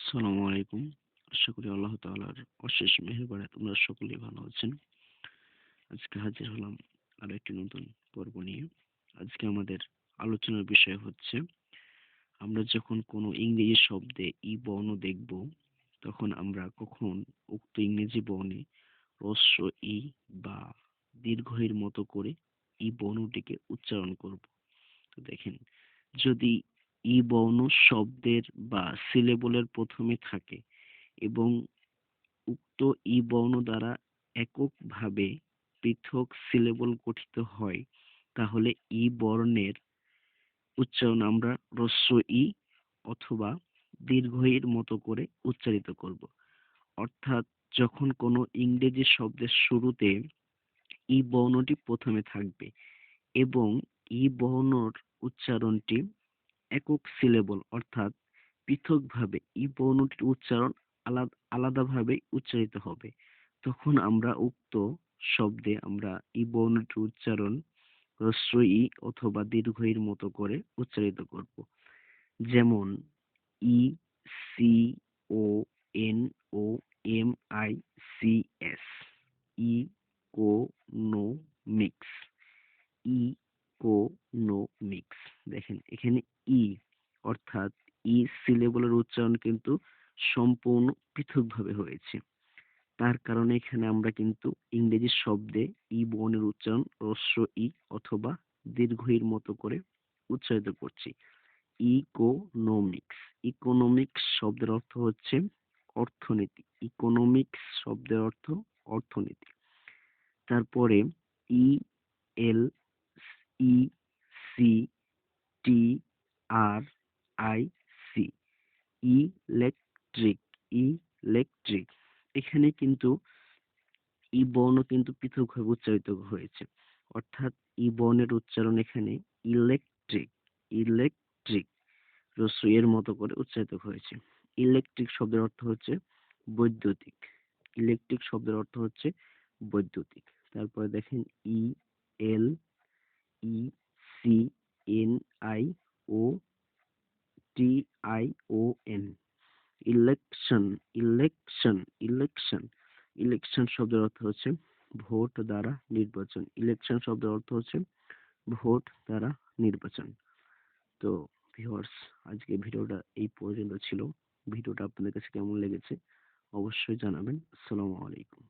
আসসালামু আলাইকুম। আশা করি আল্লাহ তাআলার অশেষ মেহেরবানে তোমরা সকলেই ভালো আছেন। আজকে হাজির হলাম আরও একটি নতুন পর্ব নিয়ে। আজকে আমাদের আলোচনার বিষয় হচ্ছে, আমরা যখন কোনো ইংরেজি শব্দে ই বর্ণ দেখব, তখন আমরা কখন উক্ত ইংরেজি বর্ণে রস্য ই বা দীর্ঘের মতো করে ই বর্ণটিকে উচ্চারণ করব। তো দেখেন, যদি ই বর্ণ শব্দের বা সিলেবলের প্রথমে থাকে এবং উক্ত ই বর্ণ দ্বারা এককভাবে পৃথক সিলেবল গঠিত হয়। তাহলে ই বর্ণের উচ্চারণ আমরা হ্রস্ব ই অথবা দীর্ঘ ইর মতো করে উচ্চারিত করব। অর্থাৎ যখন কোনো ইংরেজি শব্দের শুরুতে ই বর্ণটি প্রথমে থাকবে এবং ই বর্ণর উচ্চারণটি একক সিলেবল অর্থাৎ পৃথকভাবে ই বর্ণটির উচ্চারণ আলাদা, আলাদাভাবে উচ্চারিত হবে। তখন আমরা উক্ত শব্দে আমরা ই বর্ণটির উচ্চারণ হ্রস্ব ই অথবা দীর্ঘ ইর মতো করে উচ্চারিত করব। যেমন E, C, O, N, O, M, I, C, S. E, কো দেখেন, এখানে ই অর্থাৎ ই সিলেবলের উচ্চারণ কিন্তু সম্পূর্ণ পৃথকভাবে হয়েছে। তার কারণে এখানে আমরা কিন্তু ইংরেজি শব্দে ই বর্ণের উচ্চারণ হ্রস্ব ই অথবা দীর্ঘ ইর মতো করে উচ্চারিত করছি। ইকোনমিক্স। ইকোনমিক্স শব্দের অর্থ হচ্ছে অর্থনীতি। ইকোনমিক্স শব্দের অর্থ অর্থনীতি। তারপরে E L E C T R I C electric electric এখানে কিন্তু ই বর্ণ কিন্তু পৃথকভাবে উচ্চারিত হয়েছে। অর্থাৎ ই বর্ণের উচ্চারণ এখানে ইলেকট্রিক ইলেকট্রিকের মতো করে উচ্চারিত হয়েছে। ইলেকট্রিক শব্দের অর্থ হচ্ছে বৈদ্যুতিক। ইলেকট্রিক শব্দের অর্থ হচ্ছে বৈদ্যুতিক। তারপরে দেখেন E L E C N I O T I O N election election election election শব্দের অর্থ হচ্ছে ভোট দ্বারা নির্বাচন। ইলেকশন শব্দের অর্থ হচ্ছে ভোট দ্বারা নির্বাচন। তো ভিউয়ার্স আজকে ভিডিওটা এই পর্যন্ত ছিল। ভিডিওটা আপনাদের কাছে কেমন লেগেছে? অবশ্যই জানাবেন। আসসালামু আলাইকুম।